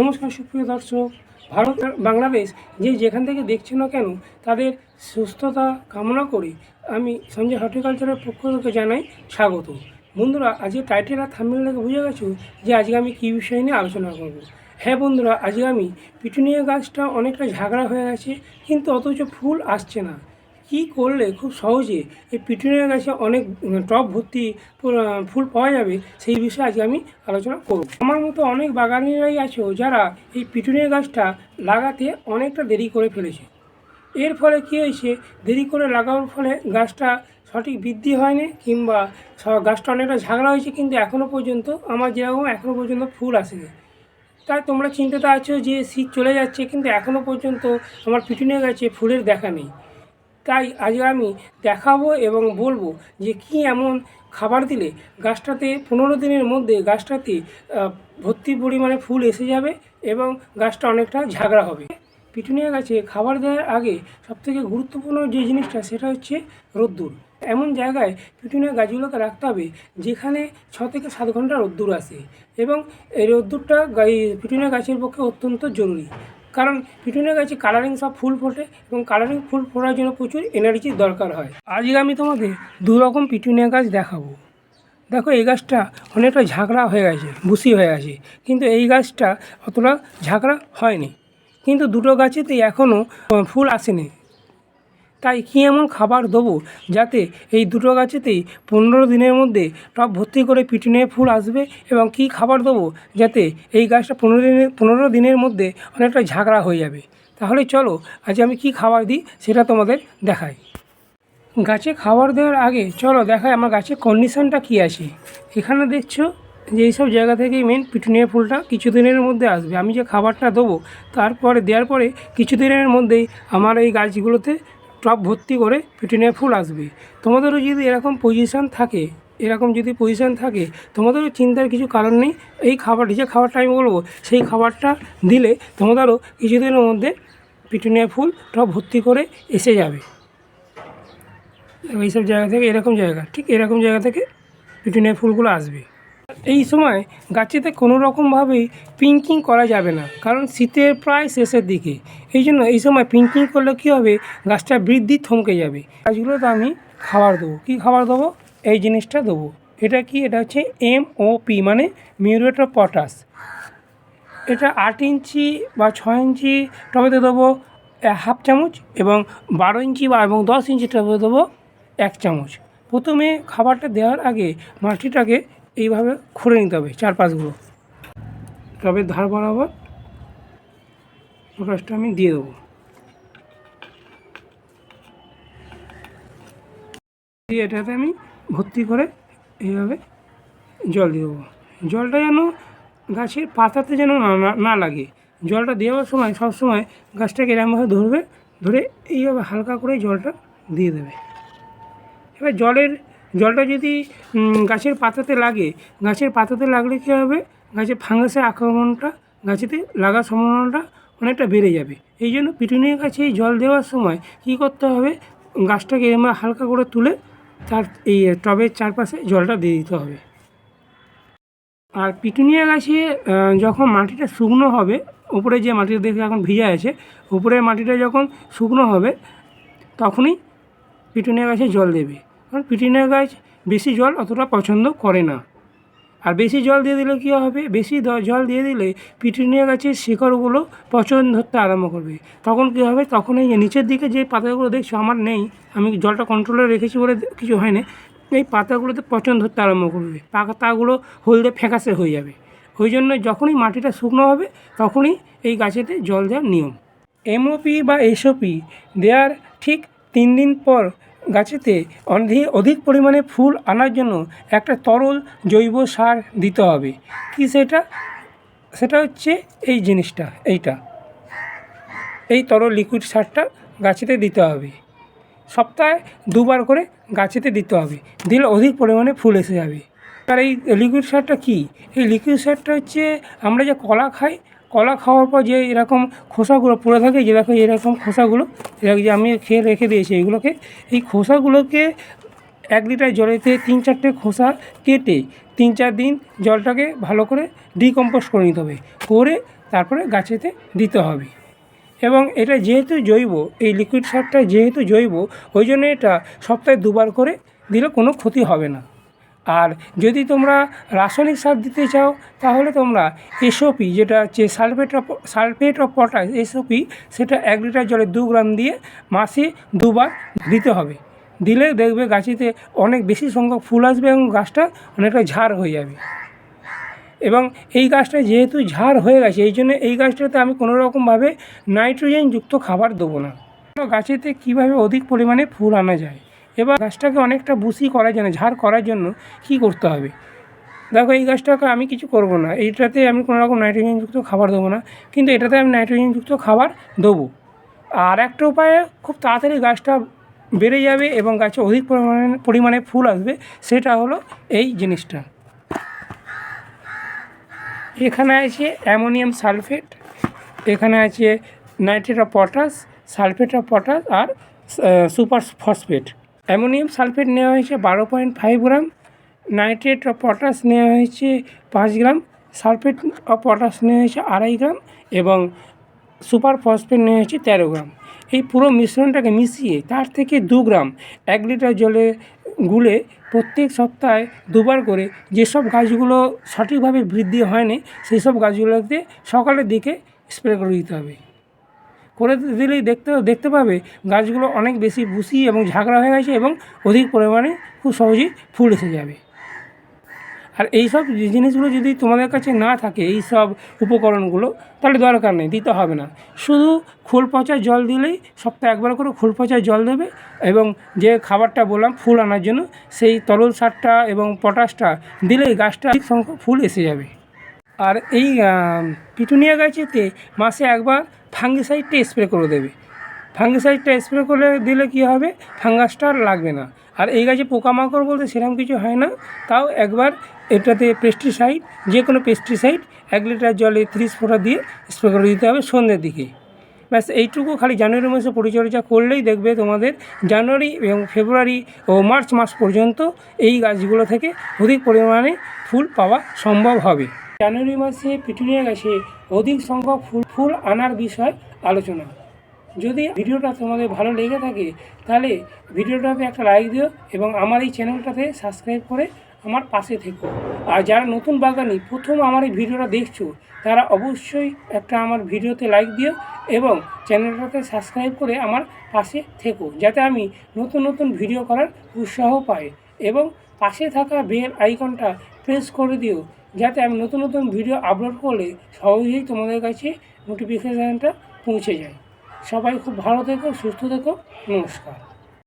নমস্কার, সুপ্রিয় দর্শক। ভারত বাংলাদেশ যে যেখান থেকে দেখছে না কেন, তাদের সুস্থতা কামনা করে আমি সঞ্জয় হর্টিকালচারের পক্ষ থেকে জানাই স্বাগত। বন্ধুরা, আজকে টাইটেল আর থাম্বনেল থেকে বুঝে গেছো যে আজকে আমি কী বিষয় নিয়ে আলোচনা করব। হ্যাঁ বন্ধুরা, আজকে আমি পিটুনিয়া গাছটা অনেকটা ঝাগড়া হয়ে গেছে, কিন্তু অথচ ফুল আসছে না। কি করলে খুব সহজে এই পিটুনিয়া গাছে অনেক উম, টব ভর্তি ফুল- পাওয়া যাবে সেই বিষয়ে আজকে আমি আলোচনা করব। আমার মতো অনেক বাগানিরাই আছো যারা এই পিটুনিয়া গাছটা লাগাতে অনেকটা দেরি করে ফেলেছে। এর ফলে কী হয়েছে? দেরি করে লাগানোর ফলে গাছটা সঠিক বৃদ্ধি হয়নি কিংবা গাছটা অনেকটা ঝাগড়া হয়েছে কিন্তু এখনও পর্যন্ত আমার যেরকম এখনও পর্যন্ত ফুল আসেনি। তাই তোমরা চিন্তিত আছো যে শীত চলে যাচ্ছে কিন্তু এখনও পর্যন্ত আমার পিটুনিয়া গাছে ফুলের দেখা নেই। তাই আজ আমি দেখাবো এবং বলব যে কি এমন খাবার দিলে গাছটাতে পনেরো দিনের মধ্যে গাছটাতে ভর্তি পরিমাণে ফুল এসে যাবে এবং গাছটা অনেকটা ঝাগড়া হবে। পিটুনিয়া গাছে খাবার দেওয়ার আগে সবথেকে গুরুত্বপূর্ণ যে জিনিসটা সেটা হচ্ছে রোদ্দুর। এমন জায়গায় পিটুনিয়া গাছগুলোকে রাখতে হবে যেখানে ছ থেকে সাত ঘণ্টা রোদ্দুর আসে এবং এই রোদ্দুরটা পিটুনিয়া গাছের পক্ষে অত্যন্ত জরুরি। কারণ পিটুনিয়া গাছে কালারিং সব ফুল ফোটে এবং কালারিং ফুল ফোটার জন্য প্রচুর এনার্জির দরকার হয়। আজকে আমি তোমাদের দুরকম পিটুনিয়া গাছ দেখাবো। দেখো এই গাছটা অনেকটা ঝাঁকড়া হয়ে গেছে, ভুসি হয়ে গেছে, কিন্তু এই গাছটা অতটা ঝাঁকড়া হয়নি। কিন্তু দুটো গাছেতেই এখনও ফুল আসেনি। তাই কী এমন খাবার দেবো যাতে এই দুটো গাছেতেই পনেরো দিনের মধ্যে টব ভর্তি করে পিটুনিয়া ফুল আসবে? এবং কী খাবার দেবো যাতে এই গাছটা পনেরো দিনের পনেরো দিনের মধ্যে অনেকটা ঝাঁকড়া হয়ে যাবে? তাহলে চলো, আজ আমি কি খাবার দিই সেটা তোমাদের দেখাই। গাছে খাবার দেওয়ার আগে চলো দেখাই আমার গাছের কন্ডিশনটা কী আছে। এখানে দেখছ যে এইসব জায়গা থেকেই মেন পিটুনিয়া ফুলটা কিছুদিনের মধ্যে আসবে। আমি যে খাবারটা দেবো, তারপরে দেওয়ার পরে কিছুদিনের মধ্যেই আমার এই গাছগুলোতে টব ভর্তি করে পিটুনিয়া ফুল আসবে। তোমাদেরও যদি এরকম পজিশান থাকে, এরকম যদি পজিশান থাকে, তোমাদেরও চিন্তার কিছু কারণ নেই। এই খাবার যে খাবারটা আমি বলব, সেই খাবারটা দিলে তোমাদেরও কিছুদিনের মধ্যে পিটুনিয়া ফুল টব ভর্তি করে এসে যাবে। এইসব জায়গা থেকে, এরকম জায়গা, ঠিক এরকম জায়গা থেকে পিটুনিয়া ফুলগুলো আসবে। এই সময় গাছেতে কোনো রকমভাবেই পিঙ্কিং করা যাবে না, কারণ শীতের প্রায় শেষের দিকে। এই জন্য এই সময় পিঙ্কিং করলে কী হবে? গাছটা বৃদ্ধি থমকে যাবে। গাছগুলোতে আমি খাবার দেবো। কী খাবার দেবো? এই জিনিসটা দেবো। এটা কি? এটা হচ্ছে এম ও পি মানে মিউরেট অফ পটাশ। এটা আট ইঞ্চি বা ছয় ইঞ্চি টবেতে দেবো হাফ চামচ, এবং বারো ইঞ্চি বা এবং দশ ইঞ্চি টবে দেবো, এক চামচ। প্রথমে খাবারটা দেওয়ার আগে মাটিটাকে এইভাবে খুঁড়ে নিতে হবে চারপাশগুলো তবে ধার বরাবর পটাশটা আমি দিয়ে দেবো। দিয়ে এটাতে আমি ভর্তি করে এইভাবে জল দিয়ে দেবো। জলটা যেন গাছের পাতাতে যেন না লাগে। জলটা দেওয়ার সময়, সব সময় গাছটাকে এরকমভাবে ধরবে, ধরে এইভাবে হালকা করে জলটা দিয়ে দেবে। এবার জলের জলটা যদি গাছের পাতাতে লাগে, গাছের পাতাতে লাগলে কী হবে? গাছের ফাঙ্গাসের আক্রমণটা, গাছেতে লাগার সম্ভাবনাটা অনেকটা বেড়ে যাবে। এই জন্য পিটুনিয়া গাছে জল দেওয়ার সময় কী করতে হবে? গাছটাকে এরকম হালকা করে তুলে তার এই টবের চারপাশে জলটা দিয়ে দিতে হবে। আর পিটুনিয়া গাছে যখন মাটিটা শুকনো হবে, উপরে যে মাটিটা দেখে এখন ভিজা আছে, উপরের মাটিটা যখন শুকনো হবে, তখনই পিটুনিয়া গাছে জল দেবে। কারণ পিটুনিয়া গাছ বেশি জল অতটা পছন্দ করে না। আর বেশি জল দিয়ে দিলে কী হবে? বেশি জল দিয়ে দিলে পিটুনিয়া গাছের শিকড়গুলো পচন ধরতে আরম্ভ করবে। তখন কী হবে? তখন এই নিচের দিকে যে পাতাগুলো দেখছ, আমার নেই, আমি জলটা কন্ট্রোলে রেখেছি বলে কিছু হয় না এই পাতাগুলোতে পচন ধরতে আরম্ভ করবে। পাতাগুলো হলদে ফ্যাকাসে হয়ে যাবে। ওই জন্য যখনই মাটিটা শুকনো হবে, তখনই এই গাছেতে জল দেওয়ার নিয়ম। এমওপি বা এসওপি দেওয়ার ঠিক তিন দিন পর গাছেতে অধিক পরিমাণে ফুল আনার জন্য একটা তরল জৈব সার দিতে হবে। কি সেটা? সেটা হচ্ছে এই জিনিসটা, এইটা। এই তরল লিকুইড সারটা গাছেতে দিতে হবে। সপ্তাহে দুবার করে গাছেতে দিতে হবে। দিলে অধিক পরিমাণে ফুল এসে যাবে। আর এই লিকুইড সারটা কী? এই লিকুইড সারটা হচ্ছে আমরা যে কলা খাই কলা খাওয়ার পর যে এরকম খোসাগুলো পড়ে থাকে, যে দেখো এরকম খোসাগুলো যে আমি খেয়ে রেখে দিয়েছি এগুলোকে, এই খোসাগুলোকে এক লিটার জলেতে তিন চারটে খোসা কেটে তিন চার দিন জলটাকে ভালো করে ডিকম্পোজ করে নিতে হবে। করে তারপরে গাছেতে দিতে হবে। এবং এটা যেহেতু জৈব, এই লিকুইড সারটা যেহেতু জৈব, ওই জন্য এটা সপ্তাহে দুবার করে দিলে কোনো ক্ষতি হবে না। আর যদি তোমরা রাসায়নিক সার দিতে চাও, তাহলে তোমরা এসওপি যেটা হচ্ছে sulphate of sulphate of potash SOP সেটা এক লিটার জলে দু গ্রাম দিয়ে মাসে দুবার দিতে হবে। দিলে দেখবে গাছেতে অনেক বেশি সংখ্যক ফুল আসবে এবং গাছটা অনেকটা ঝাড় হয়ে যাবে। এবং এই গাছটা যেহেতু ঝাড় হয়ে গেছে, এই জন্য এই গাছটাতে আমি কোনো রকমভাবে নাইট্রোজেনযুক্ত খাবার দেবো না। গাছেতে কীভাবে অধিক পরিমাণে ফুল আনা যায়? এবার গাছটাকে অনেকটা বুসি করার জন্য, ঝাড় করার জন্য কী করতে হবে? দেখো, এই গাছটাকে আমি কিছু করব না। এইটাতে আমি কোনো রকম নাইট্রোজেনযুক্ত খাবার দেবো না, কিন্তু এটাতে আমি নাইট্রোজেনযুক্ত খাবার দেবো। আর একটা উপায়ে, খুব তাড়াতাড়ি গাছটা বেড়ে যাবে এবং গাছে অধিক পরিমাণে পরিমাণে ফুল আসবে, সেটা হলো এই জিনিসটা। এখানে আছে অ্যামোনিয়াম সালফেট, এখানে আছে nitrate of potash, sulphate of potash R super phosphate. Ammonium sulphate নেওয়া হয়েছে বারো point five gram, nitrate of potash নেওয়া হয়েছে পাঁচ গ্রাম, সালফেট অফ পটাশ নেওয়া হয়েছে আড়াই গ্রাম এবং সুপার ফসফেট নেওয়া হয়েছে তেরো গ্রাম। এই পুরো মিশ্রণটাকে মিশিয়ে তার থেকে দু গ্রাম, এক লিটার জলে গুলে প্রত্যেক সপ্তাহে দুবার করে যেসব গাছগুলো সঠিকভাবে বৃদ্ধি হয়নি সেই সব গাছগুলোতে সকালের দিকে স্প্রে করে দিতে হবে। করে দিলেই দেখতে দেখতে পাবে গাছগুলো অনেক বেশি বুসি এবং ঝাঁকড়া হয়ে গেছে এবং অধিক পরিমাণে খুব সহজেই ফুল এসে যাবে। আর এই সব জিনিসগুলো যদি তোমাদের কাছে না থাকে এই সব উপকরণগুলো, তাহলে দরকার নেই, দিতে হবে না। শুধু খোল পচা জল দিলেই সপ্তাহে একবার করে খোল পচা জল দেবে এবং যে খাবারটা বললাম, ফুল আনার জন্য, সেই তরল সারটা এবং পটাশটা দিলেই গাছটা ঠিক সংখ্যক ফুল এসে যাবে। আর এই পিটুনিয়া গাছেতে মাসে একবার ফাঙ্গিসাইডটা স্প্রে করে দেবে। ফাঙ্গিসাইডটা স্প্রে করে দিলে কী হবে? ফাঙ্গাসটা আর লাগবে না। আর এই গাছে পোকামাকড় বলতে সেরকম কিছু হয় না। তাও একবার এটাতে পেস্টিসাইড যে কোনো পেস্টিসাইড এক লিটার জলে ত্রিশ ফোঁটা দিয়ে স্প্রে করে দিতে হবে সন্ধ্যের দিকে। ব্যাস, এইটুকু খালি জানুয়ারি মাসে পরিচর্যা করলেই দেখবে তোমাদের জানুয়ারি এবং ফেব্রুয়ারি ও মার্চ মাস পর্যন্ত এই গাছগুলো থেকে অধিক পরিমাণে ফুল পাওয়া সম্ভব হবে। জানুয়ারি মাসে পিটুনিয়া গাছে অধিক সংখ্যক ফুল ফুল আনার বিষয় আলোচনা। যদি ভিডিওটা তোমাদের ভালো লেগে থাকে, তাহলে ভিডিওটাতে একটা লাইক দিও এবং আমার এই চ্যানেলটাতে সাবস্ক্রাইব করে আমার পাশে থেকো। আর যারা নতুন বাগানি প্রথম আমার এই ভিডিওটা দেখছ, তারা অবশ্যই একটা আমার ভিডিওতে লাইক দিও এবং চ্যানেলটাতে সাবস্ক্রাইব করে আমার পাশে থেকো, যাতে আমি নতুন নতুন ভিডিও করার উৎসাহ পাই। এবং পাশে থাকা বেল আইকনটা প্রেস করে দিও যাতে আমি নতুন নতুন ভিডিও আপলোড করলে সহজেই তোমাদের কাছে নোটিফিকেশানটা পৌঁছে যায়। সবাই খুব ভালো থেকো, সুস্থ থেকো, নমস্কার।